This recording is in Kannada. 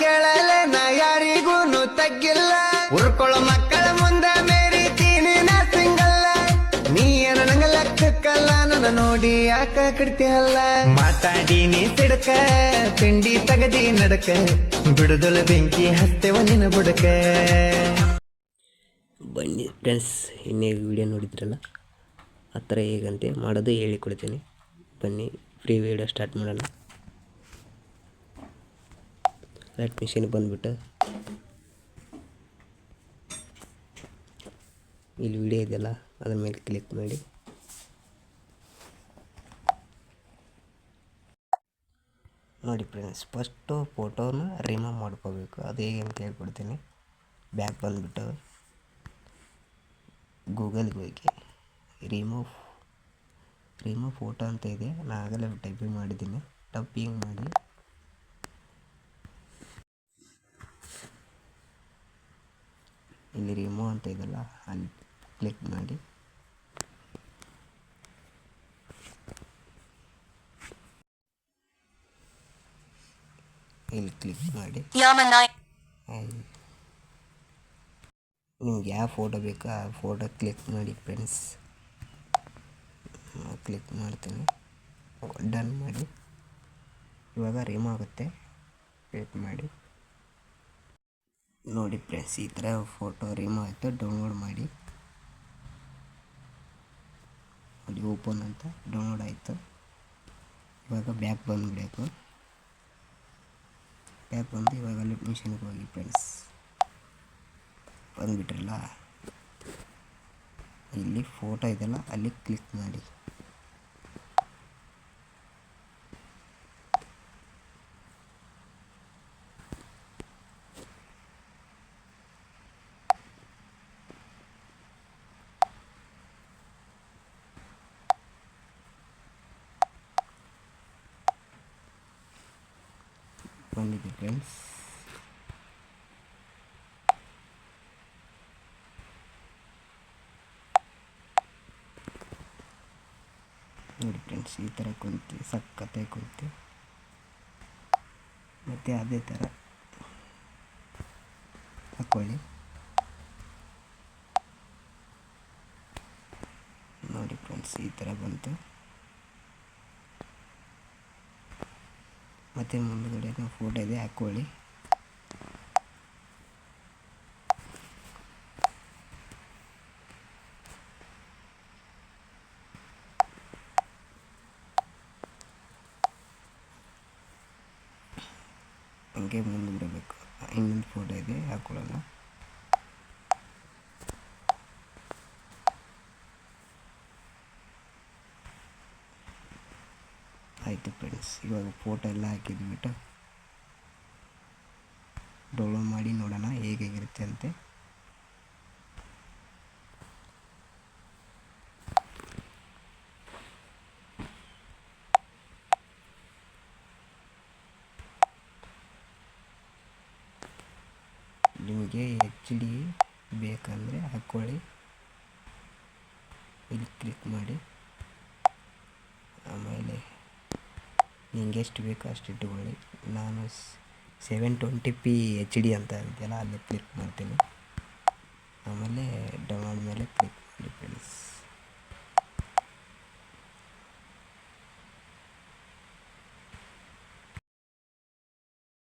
ಕೇಳಲ್ಲ ನಾ ಯಾರಿಗೂನು ತಗ್ಗಿಲ್ಲ. ಉರ್ಕೊಳ್ಳೋ ಮಕ್ಕಳ ಮುಂದೆ ಮೇರಿತೀನಿ ನಾ ಸಿಂಗಲ್ಲ. ನೀ ಏನ ನಂಗ ಲೆಕ್ಕಕ್ಕಲ್ಲ, ನನ್ನ ನೋಡಿ ಯಾಕ ಕಿಡ್ತಿಯಲ್ಲ. ಮಾತಾಡೀನಿ ತಿಡಕ, ತಿಂಡಿ ತಗದಿ ನಡಕ. ಬಿಡುದಲ ಬೆಂಕಿ ಹತ್ತೆ ನಿನ್ನ ಬುಡಕ. ಬನ್ನಿ ಫ್ರೆಂಡ್ಸ್ ಇನ್ನೇ ವಿಡಿಯೋ ನೋಡಿದ್ರಲ್ಲ? ಆ ಥರ ಹೇಗಂತೆ ಮಾಡೋದು ಹೇಳಿಕೊಡ್ತೀನಿ. ಬನ್ನಿ ಫ್ರೀ ವಿಡಿಯೋ ಸ್ಟಾರ್ಟ್ ಮಾಡೋಣ. ಲೈಟ್ ಮಿಷಿನ್ ಬಂದುಬಿಟ್ಟು. ಇಲ್ಲಿ ವಿಡಿಯೋ ಇದೆಯಲ್ಲ, ಅದ್ರ ಮೇಲೆ ಕ್ಲಿಕ್ ಮಾಡಿ. ನೋಡಿ ಫ್ರೆಂಡ್ಸ್ ಫಸ್ಟು ಫೋಟೋನ ರಿಮೂವ್ ಮಾಡ್ಕೋಬೇಕು. ಅದು ಹೇಗೆ ಅಂತ ಹೇಳ್ಕೊಡ್ತೀನಿ. ಬ್ಯಾಕ್ ಬಂದುಬಿಟ್ಟು ಗೂಗಲ್ಗೆ ಹೋಗಿ. ರಿಮೂವ್ ರಿಮೂವ್ ಫೋಟೋ ಅಂತ ಇದೆ. ನಾನು ಆಗಲೇ ಟೈಪಿಂಗ್ ಮಾಡಿದ್ದೀನಿ. ಟೈಪಿಂಗ್ ಮಾಡಿ. ಇಲ್ಲಿ ರಿಮೂವ್ ಅಂತ ಇದೆಲ್ಲ ಅಲ್ಲಿ ಕ್ಲಿಕ್ ಮಾಡಿ. ಇಲ್ಲಿ ಕ್ಲಿಕ್ ಮಾಡಿ. ನಿಮ್ಗೆ ಯಾವ ಫೋಟೋ ಬೇಕೋ ಆ ಫೋಟೋ ಕ್ಲಿಕ್ ಮಾಡಿ ಫ್ರೆಂಡ್ಸ್ ಕ್ಲಿಕ್ ಮಾಡ್ತೀನಿ. ಡನ್ ಮಾಡಿ. ಇವಾಗ ರಿಮೂವ್ ಆಗುತ್ತೆ. ಕ್ಲಿಕ್ ಮಾಡಿ. ನೋಡಿ ಫ್ರೆಂಡ್ಸ್, ಈ ಥರ ಫೋಟೋ ರಿಮೂವ್ ಆಯಿತು. ಡೌನ್ಲೋಡ್ ಮಾಡಿ. ನೋಡಿ ಓಪನ್ ಅಂತ ಡೌನ್ಲೋಡ್ ಆಯಿತು. ಇವಾಗ ಬ್ಯಾಕ್ ಬಂದುಬಿಡಬೇಕು. ಬ್ಯಾಕ್ ಬಂದು ಇವಾಗ ಲಿಫ್ಟ್ ಮಿಷನ್ಗೆ ಹೋಗಿ ಫ್ರೆಂಡ್ಸ್ ಬಂದುಬಿಟ್ರಲ್ಲ. ಇಲ್ಲಿ ಫೋಟೋ ಇದೆಯಲ್ಲ, ಅಲ್ಲಿ ಕ್ಲಿಕ್ ಮಾಡಿ. ಬಂದಿದೆ ಫ್ರೆಂಡ್ಸ್ ನೋಡಿ ಫ್ರೆಂಡ್ಸ್ ಈ ಥರ ಕುಂತು ಸಕ್ಕತ್ತೆ ಕುಂತು ಮತ್ತು ಅದೇ ಥರ ಹಾಕ್ಕೊಳ್ಳಿ ನೋಡಿ ಫ್ರೆಂಡ್ಸ್ ಈ ಥರ ಬಂತು ಮತ್ತು ಮುಂದುಗಡೆ ಫೋಟೋ ಇದೆ ಹಾಕ್ಕೊಳ್ಳಿ ಹಂಗೆ ಮುಂದೆ ಬೇಕು. ಇನ್ನೊಂದು ಫೋಟೋ ಇದೆ ಹಾಕೊಳ್ಳೋಣ. ಆಯಿತು ಫ್ರೆಂಡ್ಸ್ ಇವಾಗ ಫೋಟೋ ಎಲ್ಲ ಹಾಕಿದ್ಬಿಟ್ಟು ಡೌನ್ಲೋಡ್ ಮಾಡಿ ನೋಡೋಣ ಹೇಗಿರುತ್ತೆ ಅಂತೆ. ನಿಮಗೆ ಎಚ್ ಡಿ ಬೇಕಂದರೆ ಹಾಕ್ಕೊಳ್ಳಿ ಇಲ್ಲಿ ಕ್ಲಿಕ್ ಮಾಡಿ. ಆಮೇಲೆ ನಿಂಗೆ ಎಷ್ಟು ಬೇಕೋ ಅಷ್ಟು ಇಟ್ಟುಕೊಳ್ಳಿ. ನಾನು seven twenty P H D ಅಂತ ಇದೆಯಲ್ಲ ಅಲ್ಲಿ ಕ್ಲಿಕ್ ಮಾಡ್ತೀನಿ. ಆಮೇಲೆ ಡೌನ್ಲೋಡ್ ಮೇಲೆ ಕ್ಲಿಕ್ ಮಾಡಿ ಫ್ರೆಂಡ್ಸ್